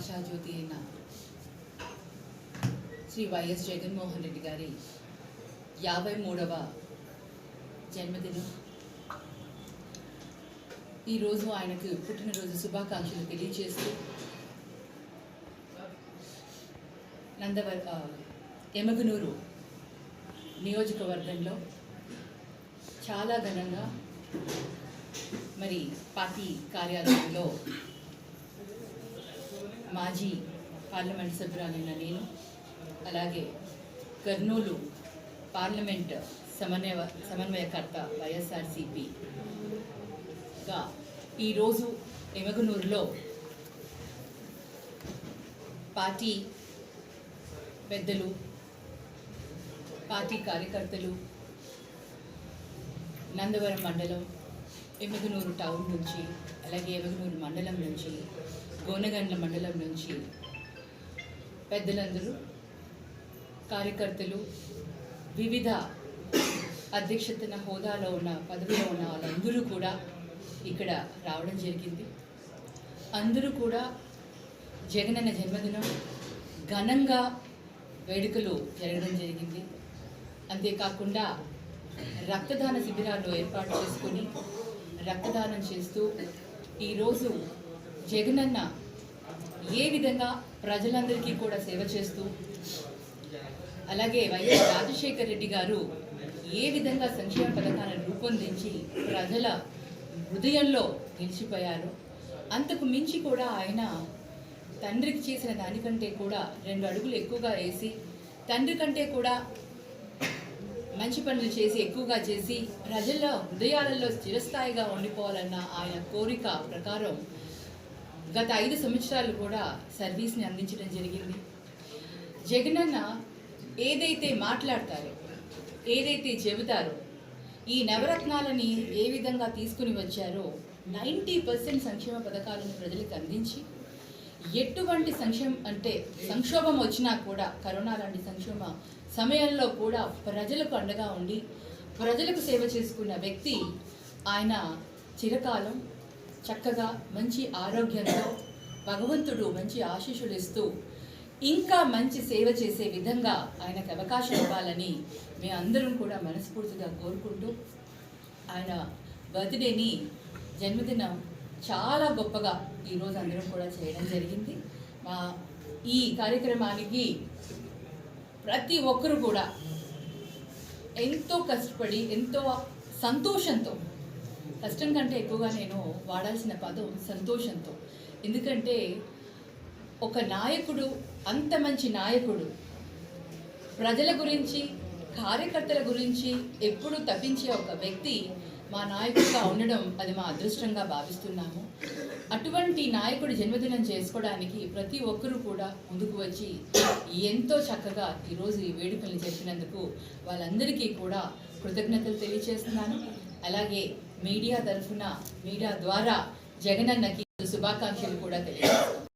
ఆశాజ్యోతి అయిన శ్రీ వైఎస్ జగన్మోహన్ రెడ్డి గారి యాభై మూడవ జన్మదినం ఈరోజు ఆయనకు పుట్టినరోజు శుభాకాంక్షలు తెలియజేస్తూ నందవర్ ఎమగనూరు నియోజకవర్గంలో చాలా ఘనంగా మరి పార్టీ కార్యాలయంలో మాజీ పార్లమెంట్ సభ్యురాలైన నేను అలాగే కర్నూలు పార్లమెంట్ సమన్వయ సమన్వయకర్త వైఎస్ఆర్సిపిగా ఈరోజు ఎమగనూరులో పార్టీ పెద్దలు పార్టీ కార్యకర్తలు నందవరం మండలం ఎమగనూరు టౌన్ నుంచి అలాగే ఎమగనూరు మండలం నుంచి గోనగండ్ల మండలం నుంచి పెద్దలందరూ కార్యకర్తలు వివిధ అధ్యక్షతన హోదాలో ఉన్న పదవిలో ఉన్న వాళ్ళందరూ కూడా ఇక్కడ రావడం జరిగింది. అందరూ కూడా జగనన్న జన్మదినం ఘనంగా వేడుకలు జరగడం జరిగింది. అంతేకాకుండా రక్తదాన శిబిరాలు ఏర్పాటు చేసుకొని రక్తదానం చేస్తూ ఈరోజు జగనన్న ఏ విధంగా ప్రజలందరికీ కూడా సేవ చేస్తూ అలాగే వైఎస్ రాజశేఖర రెడ్డి గారు ఏ విధంగా సంక్షేమ పథకాలను రూపొందించి ప్రజల హృదయంలో నిలిచిపోయారు అంతకు మించి కూడా ఆయన తండ్రికి చేసిన దానికంటే కూడా రెండు అడుగులు ఎక్కువగా వేసి తండ్రి కంటే కూడా మంచి పనులు చేసి ఎక్కువగా చేసి ప్రజల హృదయాలలో చిరస్థాయిగా ఉండిపోవాలన్న ఆయన కోరిక ప్రకారం గత ఐదు సంవత్సరాలు కూడా సర్వీస్ని అందించడం జరిగింది. జగనన్న ఏదైతే మాట్లాడతారో ఏదైతే చెబుతారో ఈ నవరత్నాలని ఏ విధంగా తీసుకుని వచ్చారో నైంటీ పర్సెంట్ సంక్షేమ పథకాలను ప్రజలకు అందించి ఎటువంటి సంక్షేమం అంటే సంక్షోభం వచ్చినా కూడా కరోనా లాంటి సంక్షోభ సమయంలో కూడా ప్రజలకు అండగా ఉండి ప్రజలకు సేవ చేసుకున్న వ్యక్తి ఆయన చిరకాలం చక్కగా మంచి ఆరోగ్యంతో భగవంతుడు మంచి ఆశీస్సులు ఇస్తూ ఇంకా మంచి సేవ చేసే విధంగా ఆయనకు అవకాశం ఇవ్వాలని మేమందరం కూడా మనస్ఫూర్తిగా కోరుకుంటూ ఆయన బర్త్డేని జన్మదినం చాలా గొప్పగా ఈరోజు అందరం కూడా చేయడం జరిగింది. మా ఈ కార్యక్రమానికి ప్రతి ఒక్కరు కూడా ఎంతో కష్టపడి ఎంతో సంతోషంతో కష్టం కంటే ఎక్కువగా నేను వాడాల్సిన పదం సంతోషంతో. ఎందుకంటే ఒక నాయకుడు అంత మంచి నాయకుడు ప్రజల గురించి కార్యకర్తల గురించి ఎప్పుడు తప్పించే ఒక వ్యక్తి మా నాయకుడిగా ఉండడం అది మా అదృష్టంగా భావిస్తున్నాము. అటువంటి నాయకుడి జన్మదినం చేసుకోవడానికి ప్రతి ఒక్కరూ కూడా ముందుకు వచ్చి ఎంతో చక్కగా ఈరోజు ఈ వేడుకల్ని చేసినందుకు వాళ్ళందరికీ కూడా కృతజ్ఞతలు తెలియజేస్తున్నాను. అలాగే మీడియా తరఫున మీడియా ద్వారా జగనన్నకి శుభాకాంక్షలు కూడా తెలియజేస్తున్నాను